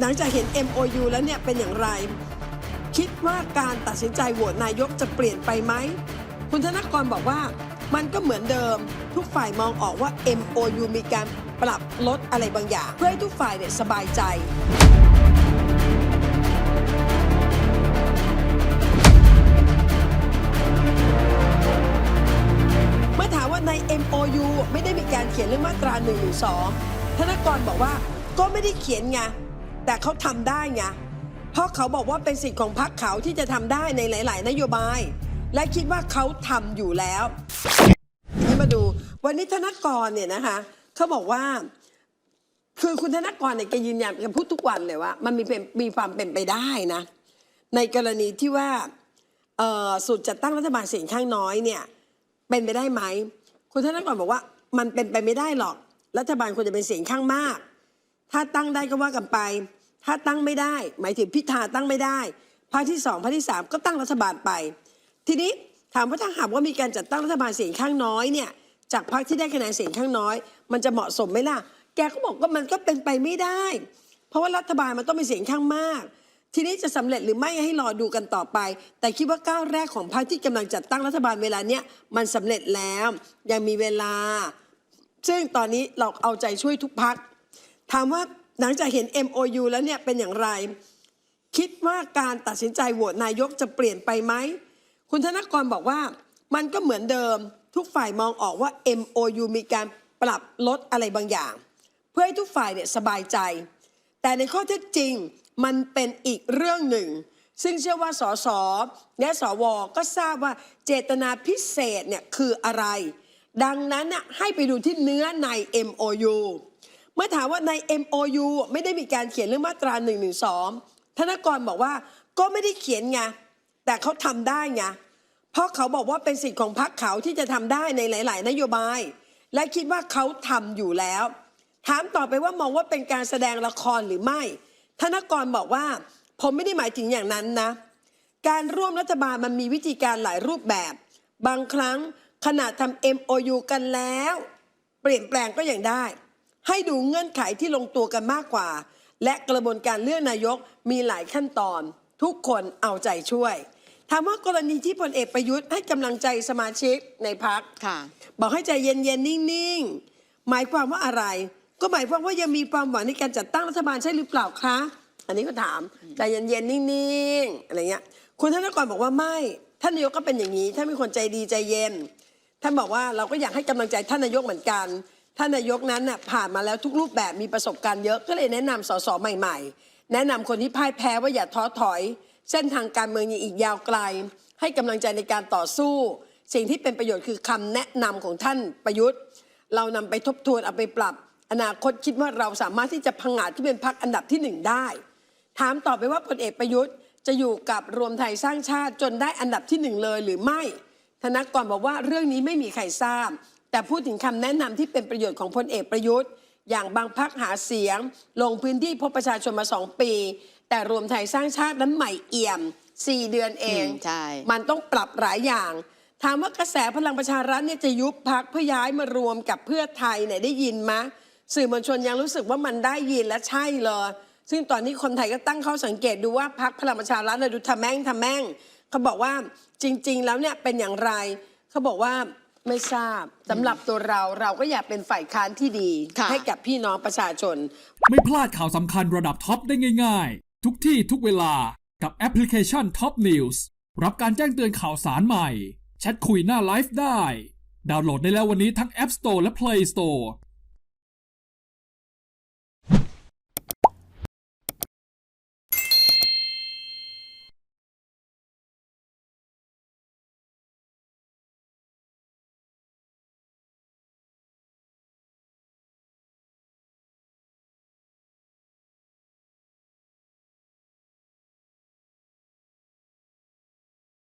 หลังจากเห็น MOU แล้วเนี่ยเป็นอย่างไร คิดว่าการตัดสินใจโหวตนายกจะเปลี่ยนไปไหม คุณธนกรบอกว่ามันก็เหมือนเดิม ทุกฝ่ายมองออกว่า MOU มีการปรับลดอะไรบางอย่าง เพื่อให้ทุกฝ่ายเนี่ยสบายใจ เมื่อถามว่าใน MOU ไม่ได้มีการเขียนเรื่องมาตรา1นึธนกรบอกว่าก็ไม่ได้เขียนไง แต่เขาทำได้ไง เพราะเขาบอกว่าเป็นสิทธิ์ของพรรคเขาที่จะทำได้ในหลาย ๆ นโยบาย และคิดว่าเขาทำอยู่แล้ว นี้มาดูวันนี้ธนกรเนี่ยนะคะเขาบอกว่า คือคุณธนกรเนี่ยแกยืนยันแกพูดทุกวันเลยว่า มันมีเป็นมีความเป็นไปได้นะ ในกรณีที่ว่าเอ่อสุดจัดตั้งรัฐบาลเสียงข้างน้อยเนี่ย เป็นไปได้ไหม คุณธนกรบอกว่ามันเป็นไปไม่ได้หรอก รัฐบาลควรจะเป็นเสียงข้างมาก ถ้าตั้งได้ก็ว่ากันไป ถ้าตั้งไม่ได้ หมายถึงพิธาตั้งไม่ได้พรรคที่สองพรรคที่สามก็ตั้งรัฐบาลไป ทีนี้ถามว่าถ้าหากว่ามีการจัดตั้งรัฐบาลเสียงข้างน้อยเนี่ยจากพรรคที่ได้คะแนนเสียงข้างน้อย มันจะเหมาะสมไหมล่ะ แกก็บอกว่ามันก็เป็นไปไม่ได้ เพราะว่ารัฐบาลมันต้องเป็นเสียงข้างมาก ทีนี้จะสำเร็จหรือไม่ให้รอดูกันต่อไป แต่คิดว่าก้าวแรกของพรรคที่กำลังจัดตั้งรัฐบาลเวลาเนี้ยมันสำเร็จแล้วยังมีเวลา ซึ่งตอนนี้เราเอาใจช่วยทุกพัก ถามว่าหลังจากเห็น MOU แล้วเนี่ยเป็นอย่างไร คิดว่าการตัดสินใจโหวตนายกจะเปลี่ยนไปไหม คุณธนกรบอกว่ามันก็เหมือนเดิมทุกฝ่ายมองออกว่า MOU มีการปรับลดอะไรบางอย่าง เพื่อให้ทุกฝ่ายเนี่ยสบายใจ แต่ในข้อเท็จจริงมันเป็นอีกเรื่องหนึ่ง ซึ่งเชื่อว่าสสและสวก็ทราบว่าเจตนาพิเศษเนี่ยคืออะไร ดังนั้นน่ให้ไปดูที่เนื้อใน MOU เมื่อถามว่าใน MOU ไม่ได้มีการเขียนเรื่องมาตรา1นึธนกรบอกว่าก็ไม่ได้เขียนไงแต่เขาทำได้ไงเพราะเขาบอกว่าเป็นสิทธิ์ของพรรคเขาที่จะทำได้ในหลาย ๆ นโยบาย และคิดว่าเขาทำอยู่แล้ว ถามต่อไปว่ามองว่าเป็นการแสดงละครหรือไม่ ธนกรบอกว่าผมไม่ได้หมายถึงอย่างนั้นนะ การร่วมรัฐบาลมันมีวิธีการหลายรูปแบบ บางครั้งขณะทำ MOU กันแล้ว เปลี่ยนแปลงก็ยังได้ ให้ดูเงื่อนไขที่ลงตัวกันมากกว่า และกระบวนการเลือกนายกมีหลายขั้นตอน ทุกคนเอาใจช่วยถามว่ากรณีที่พลเอกประยุทธ์ให้กำลังใจสมาชิกในพักค่ะบอกให้ใจเย็นๆ นิ่งๆ หมายความว่าอะไร ก็หมายความว่ายังมีความหวังในการจัดตั้งรัฐบาลใช่หรือเปล่าคะ อันนี้ก็ถามใจเย็นๆ นิ่งๆ อะไรเงี้ย คุณธนกรบอกว่าไม่ ท่านนายกก็เป็นอย่างนี้ท่านเป็นคนใจดีใจเย็น ท่านบอกว่าเราก็อยากให้กำลังใจท่านนายกเหมือนกัน ท่านนายกนั้นน่ะผ่านมาแล้วทุกรูปแบบมีประสบการณ์เยอะก็เลยแนะนำสสใหม่ ๆ แนะนำคนที่พ่ายแพ้ว่าอย่าท้อถอย เส้นทางการเมืองยังอีกยาวไกล ให้กำลังใจในการต่อสู้ สิ่งที่เป็นประโยชน์คือคำแนะนำของท่านประยุทธ์ เรานำไปทบทวนเอาไปปรับ อนาคตคิดว่าเราสามารถที่จะพังอาจที่เป็นพักอันดับที่หนึ่งได้ ถามต่อไปว่าพลเอกประยุทธ์ จะอยู่กับรวมไทยสร้างชาติจนได้อันดับที่หนึ่งเลยหรือไม่ ธนกรบอกว่าเรื่องนี้ไม่มีใครทราบ แต่พูดถึงคำแนะนำที่เป็นประโยชน์ของพลเอกประยุทธ์ อย่างบางพักหาเสียง ลงพื้นที่พบประชาชนมาสองปี แต่รวมไทยสร้างชาตินั้นใหม่เอี่ยม4เดือนเองอืมใช่มันต้องปรับหลายอย่าง ถามว่ากระแสพลังประชารัฐเนี่ยจะยุบพักเพื่อย้ายมารวมกับเพื่อไทยเนี่ยได้ยินไหมสื่อมวลชนยังรู้สึกว่ามันได้ยินและใช่เลยซึ่งตอนนี้คนไทยก็ตั้งข้อสังเกตดูว่าพักพลังประชารัฐเนี่ยดูทำแม่งทำแม่ง เขาบอกว่าจริง ๆ แล้วเนี่ยเป็นอย่างไร เขาบอกว่า ไม่ทราบสำหรับตัวเราเราก็อยากเป็นฝ่ายค้านที่ดี ค่ะ ให้กับพี่น้องประชาชน ไม่พลาดข่าวสำคัญระดับท็อปได้ง่ายๆ ทุกที่ทุกเวลากับแอปพลิเคชัน Top News รับการแจ้งเตือนข่าวสารใหม่ แชทคุยหน้าไลฟ์ได้ ดาวน์โหลดได้แล้ววันนี้ทั้ง App Store และ Play Store